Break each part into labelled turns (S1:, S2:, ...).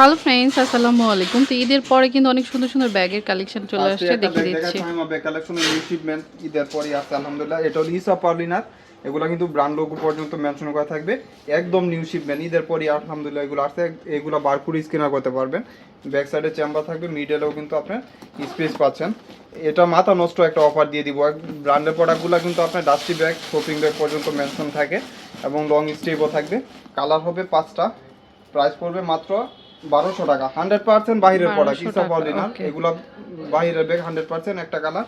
S1: Hello friends আসসালামু আলাইকুম। তো ঈদের পরে কিন্তু অনেক সুন্দর সুন্দর ব্যাগের কালেকশন চলে আসছে দেখিয়ে দিচ্ছি।
S2: কালেকশনের নিউ শিপমেন্ট ঈদের পরে আছে আলহামদুলিল্লাহ। এটা হলো হিসাব পার্লিনার এগুলো কিন্তু ব্র্যান্ড লোগো পর্যন্ত মেনশন করা থাকবে। একদম নিউ শিপমেন্ট ঈদের পরে আলহামদুলিল্লাহ এগুলো আসছে এগুলো বারকুড স্ক্যানার করতে পারবেন। ব্যাক সাইডে চেম্বার থাকবে মিডলেও কিন্তু আপনার স্পেস পাচ্ছেন। এটা মাথা নষ্ট একটা অফার দিয়ে দিব। ব্র্যান্ডের প্রোডাক্টগুলো কিন্তু আপনার ডাস্টি ব্যাগ শপিং ব্যাগ পর্যন্ত মেনশন থাকে এবং লং স্টেপও থাকবে। কালার হবে পাঁচটা প্রাইস পড়বে মাত্র বারোশো টাকা। হান্ড্রেড পার্সেন্ট বাহিরের প্রোডাক্ট
S1: 1200
S2: ইসব অরিজিনাল
S1: okay.
S2: এগুলো বাইরের ব্যাগ হান্ড্রেড পার্সেন্ট একটা কালার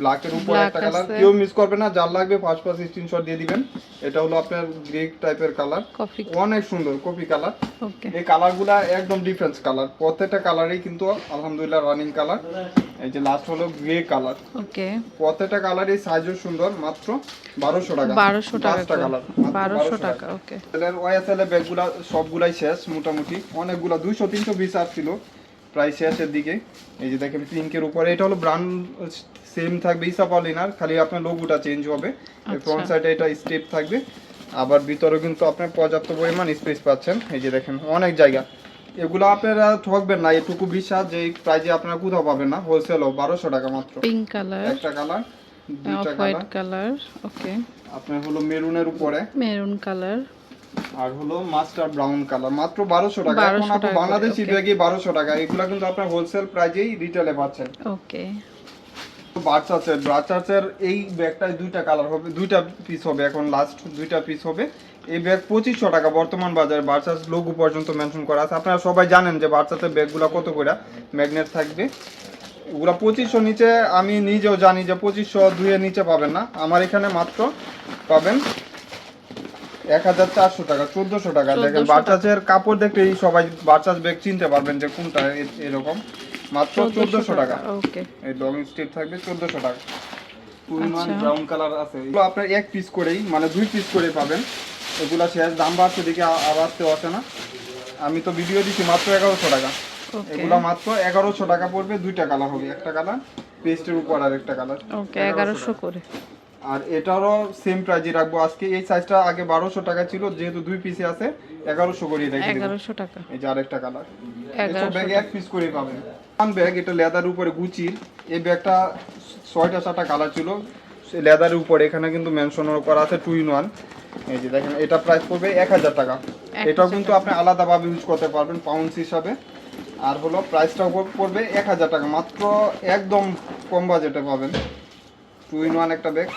S2: ব্ল্যাকের উপর একটা কালার। কেউ মিস করবে না যার লাগবে ফার্স্ট ফার্স্ট স্ক্রিনশট দিয়ে দিবেন। এটা হলো আপনার গ্রে টাইপের কালার অনেক সুন্দর কপি কালার এই কালারগুলা একদম ডিফারেন্স কালার প্রত্যেকটা কালারই কিন্তু আলহামদুলিল্লাহ রানিং কালার এই যে লাস্ট হলো গ্রে কালার
S1: ওকে
S2: প্রত্যেকটা কালারই সাইজও সুন্দর মাত্র বারোশো টাকা।
S1: বারোশো টাকা
S2: পাঁচটা কালার
S1: বারোশো টাকা। ওকে
S2: এর ওয়াইএসএল ব্যাগগুলা সবগুলাই শেষ মোটামুটি। অনেকগুলা দুইশো তিনশো পিস আসছিল প্রায় শেষের দিকে। এই যে দেখেন পিঙ্কের উপরে। এটা হলো ব্র্যান্ড সেম থাকবে ইসা পলিনার খালি আপনার লোগোটা চেঞ্জ হবে। ফ্রন্ট সাইডে এটা স্টেপ থাকবে। আবার ভিতরে কিন্তু আপনার পর্যাপ্ত পরিমাণ স্পেস পাচ্ছেন। এই যে দেখেন অনেক জায়গা। এগুলো আপনারা ঠকবেন না এটুকু বিশ্বাস যে এই প্রাইজে আপনারা কোথাও পাবেন না। হোলসেলও বারোশো টাকা মাত্র।
S1: পিঙ্ক কালার
S2: একটা কালার দুইটা
S1: হোয়াইট
S2: কালার
S1: ওকে
S2: আপনার হলো মেরুনের উপরে।
S1: মেরুন কালার
S2: আর হলো মাস্টার ব্রাউন কালার মাত্র বারোশো টাকা।
S1: 1200
S2: এখন আপনি বাংলাদেশি ব্যাগে বারোশো টাকা। এগুলো কিন্তু আপনার হোলসেল প্রাইজেই রিটেলে পাচ্ছেন।
S1: ওকে
S2: বাচ্চাচের বাচ্চাচের এই ব্যাগটায় দুইটা কালার হবে দুইটা পিস হবে এখন লাস্ট দুইটা পিস হবে। এই ব্যাগ পঁচিশশো টাকা বর্তমান বাজারে বাচ্চাস লোগো পর্যন্ত মেনশন করা আছে। আপনারা সবাই জানেন যে বাচ্চাদের ব্যাগগুলো কত করে ম্যাগনেট থাকবে। ওগুলো পঁচিশশো নিচে আমি নিজেও জানি যে পঁচিশশো দুইয়ের নিচে পাবেন না। আমার এখানে মাত্র পাবেন এক হাজার চারশো টাকা চোদ্দশো টাকা। দেখেন
S1: 1400
S2: বাচ্চাদের কাপড় দেখলেই সবাই বাচ্চার ব্যাগ চিনতে পারবেন যে কোনটা এরকম। মাত্র চোদ্দশো টাকা।
S1: ওকে
S2: এই লং স্টেপ থাকবে চোদ্দশো টাকা।
S1: আচ্ছা।
S2: ব্রাউন কালার আছে। এগুলো আপনার এক পিস করেই মানে দুই পিস করে পাবেন। এগুলো শেষ দাম বাড়ছে দেখে আ- আবার তো আসে না। আমি তো ভিডিও দিচ্ছি মাত্র এগারোশো টাকা। এগুলো মাত্র এগারোশো টাকা পড়বে দুইটা কালার হবে। একটা কালার পেস্টের উপর আর একটা কালার
S1: ওকে এগারোশো করে।
S2: আর এটারও সেম প্রাইজে রাখব। আজকে এই সাইজটা আগে বারোশো টাকা ছিল যেহেতু দুই পিসে আছে এগারোশো করে রেখে দেবো।
S1: এগারোশো টাকা।
S2: এই যে আরেকটা কালার ব্যাগে এক পিস করে পাবেন। ব্যাগ এটা লেদার উপরে গুচির। এই ব্যাগটা ছয়টা সাতটা কালার ছিল। লেদারের উপরে এখানে কিন্তু মেনশন করা আছে টু ইন ওয়ান এই যে দেখেন এটা প্রাইস পড়বে এক হাজার টাকা। এটাও কিন্তু আপনি আলাদাভাবে ইউজ করতে পারবেন পাউন্ডস হিসাবে। আর হলো প্রাইসটাও পড়বে এক হাজার টাকা। মাত্র একদম কম বাজেটে পাবেন। টু ইন ওয়ান একটা ব্যাগ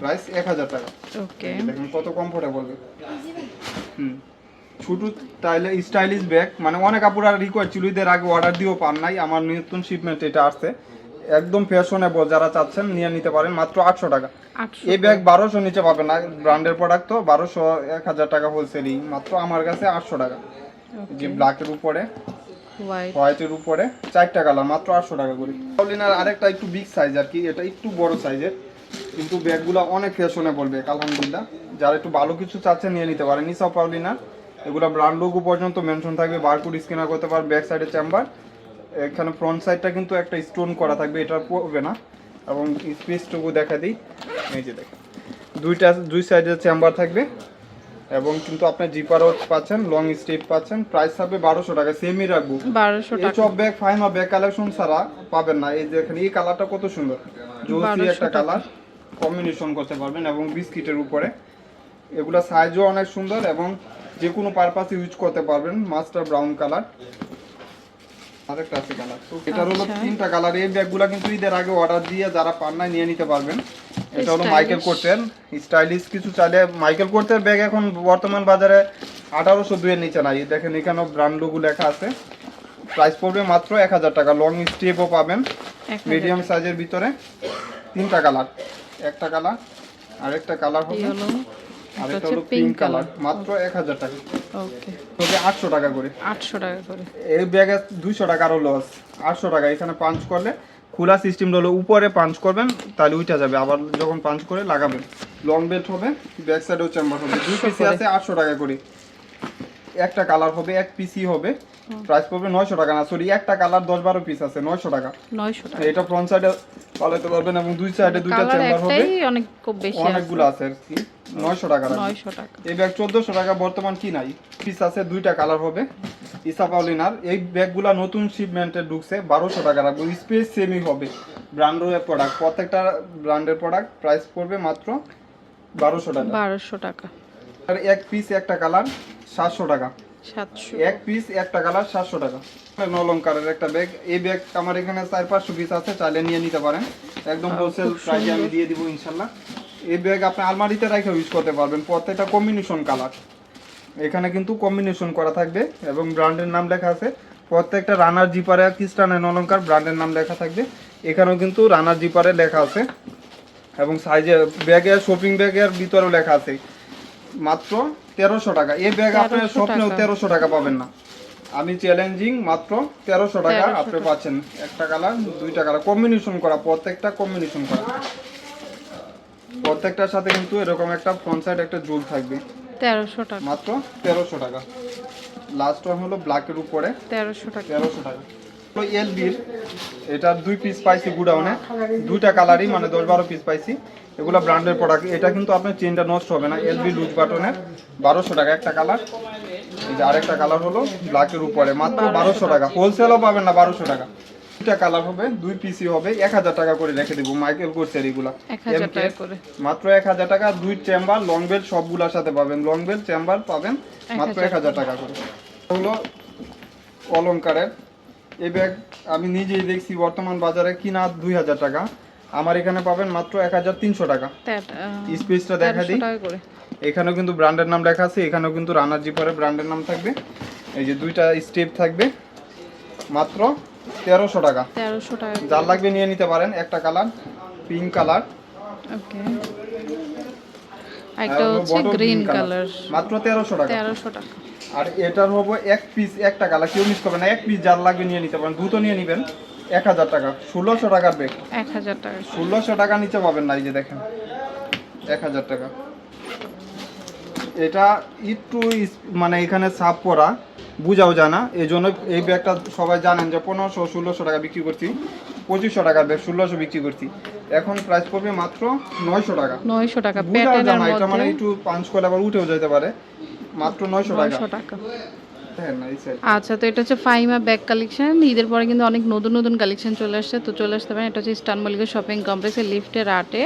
S2: প্রাইস এক হাজার টাকা।
S1: ওকে
S2: দেখুন কত কমফোর্টেবল হুম। ছোট স্টাইলে স্টাইলিশ ব্যাগ মানে অনেক আপুরা রিকোয়ার ছিল ঈদের আগে অর্ডার দিয়েও পান নাই আমার নতুন শিপমেন্ট এটা আসছে। একদম ফ্যাশনেবল যারা চাচ্ছেন নিয়ে নিতে পারেন মাত্র আটশো টাকা। এই ব্যাগ বারোশো নিচে পাবেন না ব্র্যান্ডের প্রোডাক্ট তো বারোশো এক হাজার টাকা হোলসেলিং মাত্র আমার কাছে আটশো টাকা। যে ব্ল্যাকের উপরে হোয়াইটের উপরে চারটা কালার মাত্র আটশো টাকা করে। পাউলিনার আরেকটা একটু বিগ সাইজ আর কি এটা একটু বড় সাইজের কিন্তু ব্যাগগুলো অনেক ফ্যাশনেবল ব্যাগ আলহামদুলিল্লাহ। যারা একটু ভালো কিছু চাচ্ছে নিয়ে নিতে পারেন। নিসা পাউলিনার এগুলো ব্র্যান্ড লোগো পর্যন্ত মেনশন থাকবে বারকোড স্ক্যানার করতে পারবে ব্যাক সাইডে চেম্বার এখানে ফ্রন্ট সাইডটা কিন্তু একটা স্টোন করা থাকবে এটা পড়বে না। এবং স্পেসটুকু দেখা দিই। এই যে দেখেন দুইটা দুই সাইডের চেম্বার থাকবে। এবং কিন্তু আপনি জিপারও পাচ্ছেন লং স্টেপ পাচ্ছেন। প্রাইস থাকবে বারোশো টাকা সেমই রাখব।
S1: বারোশো টাকা।
S2: সব ব্যাগ ফাইমা ব্যাগ কালেকশন ছাড়া পাবেন না। এই যে এখানে এই কালারটা কত সুন্দর। জোসি একটা কালার কম্বিনেশন করতে পারবেন এবং বিস্কিটের উপরে। এগুলা সাইজও অনেক সুন্দর এবং যে কোনো পারপাস ইউজ করতে পারবেন মাস্টার ব্রাউন কালার আরেকটা আছে কালার তো এটা হলো
S1: আচ্ছা।
S2: তিনটা কালার এই ব্যাগগুলা কিন্তু ঈদের আগে অর্ডার দিয়ে যারা পান নাই নিয়ে নিতে পারবেন। এটা হলো মাইকেল কোর্টের স্টাইলিশ কিছু চাইলে মাইকেল কোর্টের ব্যাগ এখন বর্তমান বাজারে আঠারোশো দুইয়ের নিচে নাই। দেখেন এখানেও ব্র্যান্ড লোগো লেখা আছে। প্রাইস পড়বে মাত্র এক হাজার টাকা। লং স্টেপও পাবেন। মিডিয়াম সাইজের ভিতরে তিনটা কালার একটা কালার আরেকটা কালার হবে।
S1: হলো
S2: আর
S1: এটা
S2: এটা হলো
S1: পিঙ্ক কালার
S2: মাত্র এক হাজার টাকা।
S1: ওকে
S2: তবে আটশো টাকা করে।
S1: আটশো টাকা করে।
S2: এই ব্যাগে দুইশো টাকা আরও লস আটশো টাকা এখানে পাঞ্চ করলে খোলা সিস্টেম হলো উপরে পাঞ্চ করবেন তাহলে উঠে যাবে। আবার যখন পাঞ্চ করে লাগাবেন লং বেল্ট হবে ব্যাক সাইডেও চেম্বার হবে। দুই পিসি আছে আটশো টাকা করে। একটা কালার হবে এক পিসি হবে। প্রাইস পড়বে নয়শো টাকা না সরি একটা কালার দশ বারো পিস আছে নয়শো টাকা।
S1: নয়শো টাকা।
S2: এটা ফ্রন্ট সাইডে পালাতে পারবেন এবং দুই সাইডে দুইটা চেম্বার হবে।
S1: একটাই অনেক খুব বেশি আছে।
S2: অনেকগুলো আছে আর কি নয়শো টাকা রাখবে।
S1: নয়শো টাকা।
S2: এই ব্যাগ চোদ্দশো টাকা বর্তমান কি নাই? পিস আছে দুইটা কালার হবে। ইসা পাউলিনার এই ব্যাগগুলা নতুন শিপমেন্টে ঢুকছে বারোশো টাকা রাখব। স্পেস সেমই হবে। ব্র্যান্ডের প্রোডাক্ট প্রত্যেকটা ব্র্যান্ডের প্রোডাক্ট প্রাইস পড়বে মাত্র বারোশো টাকা।
S1: বারোশো টাকা।
S2: আর এক পিস একটা কালার সাতশো টাকা।
S1: সাতশো
S2: এক পিস একটা কালার সাতশো টাকা। নলঙ্কারের একটা ব্যাগ এই ব্যাগ আমার এখানে চার পাঁচশো পিস আছে চাইলে নিয়ে নিতে পারেন। একদম হোলসেল প্রাইসে আমি দিয়ে দিব ইনশাল্লাহ। এই ব্যাগ আপনি আলমারিতে রেখে ইউজ করতে পারবেন। প্রত্যেকটা কম্বিনেশন কালার এখানে কিন্তু কম্বিনেশন করা থাকবে এবং ব্র্যান্ডের নাম লেখা আছে। প্রত্যেকটা রানার জিপারে খ্রিস্টানের অলঙ্কার ব্র্যান্ডের নাম লেখা থাকবে। এখানেও কিন্তু রানার জিপারে লেখা আছে। এবং সাইজে ব্যাগের শপিং ব্যাগের ভিতরেও লেখা আছে। মাত্র তেরোশো টাকা। এই ব্যাগ আপনি
S1: 1300
S2: স্বপ্নেও তেরোশো টাকা পাবেন না। আমি চ্যালেঞ্জিং মাত্র তেরোশো টাকা আপনি পাচ্ছেন। একটা কালার দুইটা কালার কম্বিনেশন করা প্রত্যেকটা কম্বিনেশন করা। প্রত্যেকটার সাথে কিন্তু এরকম একটা ফ্রন্ট সাইড একটা জুল থাকবে।
S1: তেরোশো টাকা।
S2: মাত্র তেরোশো টাকা। লাস্ট ওয়ান হলো ব্ল্যাকের উপরে।
S1: তেরোশো টাকা।
S2: তেরোশো টাকা। এলবির এটা দুই পিস পাইছি গুডাউনে। দুইটা কালারই মানে দশ বারো পিস পাইছি। এগুলো ব্র্যান্ডের প্রোডাক্ট এটা কিন্তু আপনার চেনটা নষ্ট হবে না। এলবি লুজ বাটনের বারোশো টাকা একটা কালার এই যে আরেকটা কালার হলো ব্ল্যাকের উপরে। মাত্র বারোশো টাকা। হোলসেলও পাবেন না বারোশো টাকা। দুইটা কালার হবে দুই পিসই হবে। এক হাজার টাকা করে রেখে দেবো মাইকেল কোর্সের এগুলা। মাত্র এক হাজার টাকা। দুই চেম্বার লং বেল সবগুলোর সাথে পাবেন। লং বেল চেম্বার পাবেন মাত্র এক হাজার টাকা করে। হলো অলংকারের এই ব্যাগ আমি নিজেই দেখছি বর্তমান বাজারে কিনা দুই হাজার টাকা। আমার এখানে পাবেন মাত্র এক হাজার তিনশো টাকা। স্পেসটা দেখা দিই। এখানেও কিন্তু ব্র্যান্ডের নাম লেখা আছে এখানেও কিন্তু রানার জিপারে ব্র্যান্ডের নাম থাকবে। এই যে দুইটা স্টেপ থাকবে মাত্র তেরোশো টাকা।
S1: তেরোশো টাকা
S2: যার লাগবে নিয়ে নিতে পারেন একটা কালার পিঙ্ক কালার।
S1: ওকে। একটা হচ্ছে গ্রিন কালার।
S2: মাত্র তেরোশো টাকা।
S1: তেরোশো টাকা।
S2: আর এটার হব এক পিস একটা কালার কেউ মিস করবে না। এক পিস যার লাগবে নিয়ে নিতে পারেন। দুটো নিয়ে নেবেন। এক হাজার টাকা। ষোলোশো টাকার ব্যাগ
S1: এক হাজার টাকা।
S2: ষোলোশো টাকা নিচে পাবেন না এই যে দেখেন। এক হাজার টাকা। এটা একটু মানে এখানে সাপ পরা বুঝাও জানা। এই জন্য এই ব্যাগটা সবাই জানেন যে পনেরোশো ষোলোশো টাকা বিক্রি করছি। পঁচিশশো টাকার ব্যাগ ষোলোশো বিক্রি করছি। এখন প্রাইস পড়বে মাত্র নয়শো টাকা।
S1: নয়শো টাকা
S2: বুঝাও
S1: প্যাটার্নের
S2: জানা এটা মানে একটু পাঞ্চ করে আবার উঠেও যেতে পারে। মাত্র নয়শো টাকা। side।
S1: আচ্ছা তো এটা হচ্ছে ফাইমা ব্যাগ কালেকশন ঈদের পরে কিন্তু অনেক নতুন নতুন কালেকশন চলে আসছে। তো চলে আসতে পারেন। এটা হচ্ছে স্টান মল্লিকের শপিং কমপ্লেক্সের লিফটের আটে।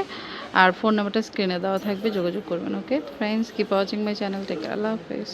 S1: আর ফোন নাম্বারটা স্ক্রিনে দেওয়া থাকবে। যোগাযোগ করবেন okay friends keep watching my channel থেকে আল্লাহ হাফেজ।